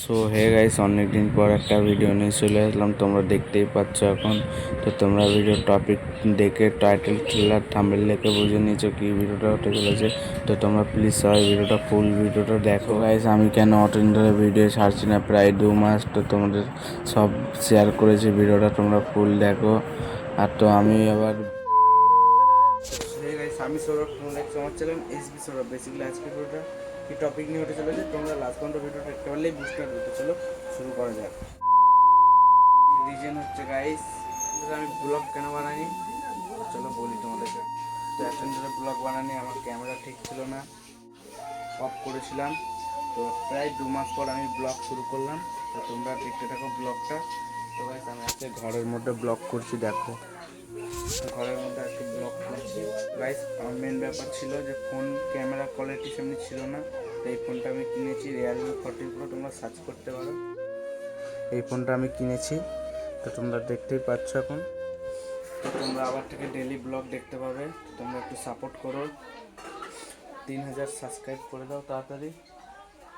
So hey guys অনেক দিন পর একটা ভিডিও নিয়ে চলে আসলাম। তোমরা দেখতেই পাচ্ছ এখন। তো তোমরা ভিডিও টপিক দেখে টাইটেল ট্রেলার থাম্বেল দেখে বুঝে নিয়েছো কী ভিডিওটা হতে চলেছে। তো তোমরা প্লিজ সবাই ভিডিওটা ফুল ভিডিওটা দেখো। গাইস আমি কেন অটোদিন ধরে ভিডিও ছাড়ছি না, প্রায় দু মাস তো তোমাদের সব শেয়ার করেছি ভিডিওটা তোমরা ফুল দেখো। আর তো আমি আবার আমি সৌরভ, তোমরা দেখছ আমার এসবি সৌরভ বেসিক্যালি আজকে ভিডিওটা কি টপিক নিয়ে হতে চলেছে, তোমরা লাস্ট পর্যন্ত ভিডিওটা দেখতে পারলেই বুঝতে পারবে। চলো শুরু করা যাক। রিজন হচ্ছে গাইস আমি ব্লগ কেন বানাইনি চলো বলি তোমাদেরকে। তো এখন ধরে ব্লগ বানানি আমার ক্যামেরা ঠিক ছিল না। অফ করেছিলাম। তো প্রায় দু মাস পর আমি ব্লগ শুরু করলাম। তো তোমরা দেখতে থাকো ব্লগটা তো গাইস আমি আজকে ঘরের মধ্যে ব্লগ করছি, দেখো। ঘরের মধ্যে আজকে ব্লগ করছি। গাইস আমার মেন ব্যাপার ছিল যে ফোন ক্যামেরা কোয়ালিটি সেমনি ছিল না। এই ফোনটা আমি কিনেছি রিয়েলমি ফোরটিন প্রো তোমরা সার্চ করতে পারো। এই ফোনটা আমি কিনেছি, তো তোমরা দেখতেই পাচ্ছ এখন। তো তোমরা আবার থেকে ডেলি ব্লগ দেখতে পাবে তোমরা একটু সাপোর্ট করো। তিন হাজার সাবস্ক্রাইব করে দাও তাড়াতাড়ি।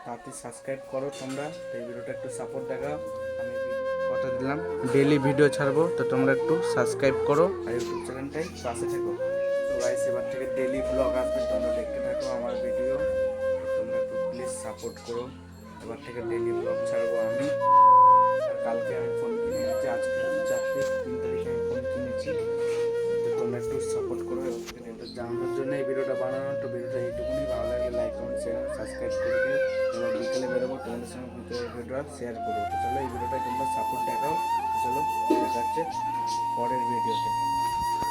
তাড়াতাড়ি সাবস্ক্রাইব করো তোমরা এই ভিডিওটা একটু সাপোর্ট দেখাও। আমি কথা দিলাম ডেলি ভিডিও ছাড়বো, তো তোমরা একটু সাবস্ক্রাইব করো। আর ইউটিউব চ্যানেলটাই পাশে থেকো। তো গাইস এবার থেকে ডেলি ব্লগ আসবে, তোমরা দেখতে থাকো আমার ভিডিও সাপোর্ট করো। এবার থেকে ডেলি ব্লগ ছাড়বো আমি। কালকে আমি ফোন কিনে আজকে চারটে তিন তারিখে আমি ফোন কিনেছি। তো তোমরা একটু সাপোর্ট করো এবার তো জানানোর জন্য এই ভিডিওটা বানানো, তো ভিডিওটা এইটুকুনি। ভালো লাগে লাইক কমেন্ট শেয়ার সাবস্ক্রাইব করে দিও। এবার বিকেলে বেরোবো, তোমাদের সঙ্গে ভিডিওটা শেয়ার করব। তো চলো এই ভিডিওটা তোমরা সাপোর্ট দেখাও। চলো, দেখা হচ্ছে পরের ভিডিওতে